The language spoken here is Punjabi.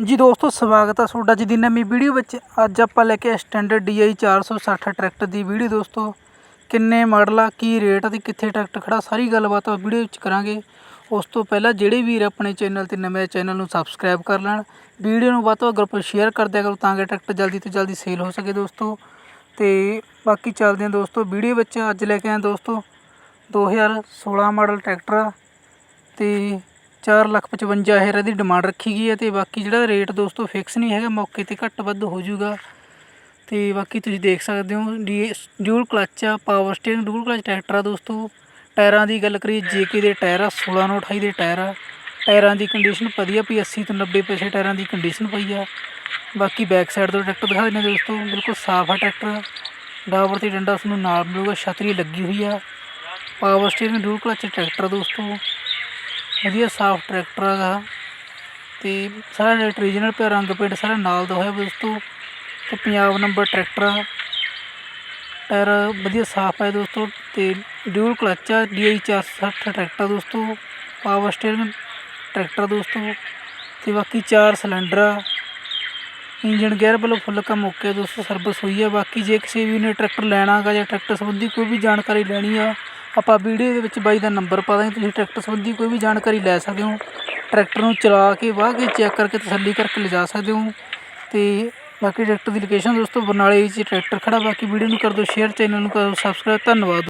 ਹਾਂਜੀ ਦੋਸਤੋ, ਸਵਾਗਤ ਆ ਤੁਹਾਡਾ ਅੱਜ ਦੀ ਨਵੀਂ ਵੀਡੀਓ ਵਿੱਚ। ਅੱਜ ਆਪਾਂ ਲੈ ਕੇ ਆਏ ਸਟੈਂਡਰਡ DI 460 ਟਰੈਕਟਰ ਦੀ ਵੀਡੀਓ ਦੋਸਤੋ। ਕਿੰਨੇ ਮਾਡਲ ਆ, ਕੀ ਰੇਟ ਆ ਤੇ ਕਿੱਥੇ ਟਰੈਕਟਰ ਖੜਾ, ਸਾਰੀ ਗੱਲਬਾਤ ਆ ਵੀਡੀਓ ਵਿੱਚ ਕਰਾਂਗੇ। ਉਸ ਤੋਂ ਪਹਿਲਾਂ ਜਿਹੜੇ ਵੀਰ ਆਪਣੇ ਚੈਨਲ ਤੇ ਨਵੇਂ ਚੈਨਲ ਨੂੰ ਸਬਸਕ੍ਰਾਈਬ ਕਰ ਲੈਣ। ਵੀਡੀਓ ਨੂੰ ਵੱਧ ਤੋਂ ਵੱਧ ਗਰੁੱਪ ਸ਼ੇਅਰ ਕਰ ਦਿਆ ਕਰੋ ਤਾਂ ਕਿ ਟਰੈਕਟਰ ਜਲਦੀ ਤੋਂ ਜਲਦੀ ਸੇਲ ਹੋ ਸਕੇ ਦੋਸਤੋ। ਤੇ ਬਾਕੀ ਚੱਲਦੇ ਹਾਂ ਦੋਸਤੋ, ਵੀਡੀਓ ਵਿੱਚ ਅੱਜ ਲੈ ਕੇ ਆਏ ਦੋਸਤੋ। 2016 ਮਾਡਲ ਟਰੈਕਟਰ ਆ। ਤੇ ਚਾਰ ਲੱਖ ਪਚਵੰਜਾ ਹਜ਼ਾਰ ਇਹਦੀ ਡਿਮਾਂਡ ਰੱਖੀ ਗਈ ਹੈ ਤੇ ਬਾਕੀ ਜਿਹੜਾ ਰੇਟ ਦੋਸਤੋ ਫਿਕਸ ਨਹੀਂ ਹੈਗਾ, ਮੌਕੇ ਤੇ ਘੱਟ ਵੱਧ ਹੋ ਜਾਊਗਾ। ਤੇ ਬਾਕੀ ਤੁਸੀਂ ਦੇਖ ਸਕਦੇ ਹੋ ਡੀ ਡਿਊਲ ਕਲੱਚ ਆ power steering dual clutch tractor ਆ ਦੋਸਤੋ। ਟਾਇਰਾਂ ਦੀ ਗੱਲ ਕਰੀਏ ਜੇਕੇ ਦੇ ਟਾਇਰ ਆ 16 ਨੌ 28 ਦੇ ਟਾਇਰ ਆ। ਟਾਇਰਾਂ ਦੀ ਕੰਡੀਸ਼ਨ ਵਧੀਆ ਪਈ 80 ਤੋਂ 90 ਪੈਸੇ ਟਾਇਰਾਂ ਦੀ ਕੰਡੀਸ਼ਨ ਪਈ ਆ। ਬਾਕੀ ਬੈਕ ਸਾਈਡ ਤੋਂ ਟਰੈਕਟਰ ਦਿਖਾ ਦਿੰਦੇ ਹਾਂ ਦੋਸਤੋ, ਬਿਲਕੁਲ ਸਾਫ਼ ਆ ਟਰੈਕਟਰ ਡਾਬਰ ਤੇ ਡੰਡਾ ਉਸ ਨਾਲ ਮਿਲੂਗਾ, ਛਤਰੀ ਲੱਗੀ ਹੋਈ ਆ। Power steering dual clutch tractor ਦੋਸਤੋ। ਵਧੀਆ ਸਾਫ਼ ਟਰੈਕਟਰ ਹੈਗਾ। ਅਤੇ ਸਾਰਾ ਰੀਜਨਲ ਪਿਆ ਰੰਗ ਪੇਂਟ ਸਾਰਾ ਨਾਲ ਦਾ ਹੋਇਆ। ਦੋਸਤੋ ਅਤੇ ਪੰਜਾਬ ਨੰਬਰ ਟਰੈਕਟਰ ਆ। ਟਾਇਰ ਵਧੀਆ ਸਾਫ਼ ਹੈ ਦੋਸਤੋ ਅਤੇ ਡਿਊਲ ਕਲੱਚ ਆ DI 460 ਟਰੈਕਟਰ ਦੋਸਤੋ ਪਾਵਰ ਸਟੀਅਰਿੰਗ ਟਰੈਕਟਰ ਦੋਸਤੋ ਤੇ ਬਾਕੀ ਚਾਰ ਸਿਲੰਡਰ ਆ। ਇੰਜਨ ਗੇਅਰ ਵੱਲੋਂ ਫੁੱਲ ਕੰਮ ਓਕੇ ਦੋਸਤੋ ਸਰਵਿਸ ਹੋਈ ਆ। ਬਾਕੀ ਜੇ ਕਿਸੇ ਵੀ ਨੇ ਟਰੈਕਟਰ ਲੈਣਾ ਹੈਗਾ ਜਾਂ ਟਰੈਕਟਰ ਸੰਬੰਧੀ ਕੋਈ ਵੀ ਜਾਣਕਾਰੀ ਲੈਣੀ ਆ ਆਪਾਂ ਵੀਡੀਓ ਦੇ ਵਿੱਚ ਬਾਈ ਦਾ ਨੰਬਰ ਪਾ ਦਾਂਗੇ, ਤੁਸੀਂ ਟਰੈਕਟਰ ਸੰਬੰਧੀ ਕੋਈ ਵੀ ਜਾਣਕਾਰੀ ਲੈ ਸਕਦੇ ਹੋ। ਟਰੈਕਟਰ ਨੂੰ ਚਲਾ ਕੇ, ਵਾਹ ਕੇ ਚੈੱਕ ਕਰਕੇ ਤਸੱਲੀ ਕਰਕੇ ਲਿਜਾ ਸਕਦੇ ਹੋ। ਤੇ ਬਾਕੀ ਟਰੈਕਟਰ ਦੀ ਲੋਕੇਸ਼ਨ ਦੋਸਤੋ, ਬਰਨਾਲੇ ਵਿੱਚ ਟਰੈਕਟਰ ਖੜਾ। ਬਾਕੀ ਵੀਡੀਓ ਨੂੰ ਕਰ ਦਿਓ ਸ਼ੇਅਰ, ਚੈਨਲ ਨੂੰ ਕਰ ਕਰੋ ਸਬਸਕ੍ਰਾਈਬ ਧੰਨਵਾਦ।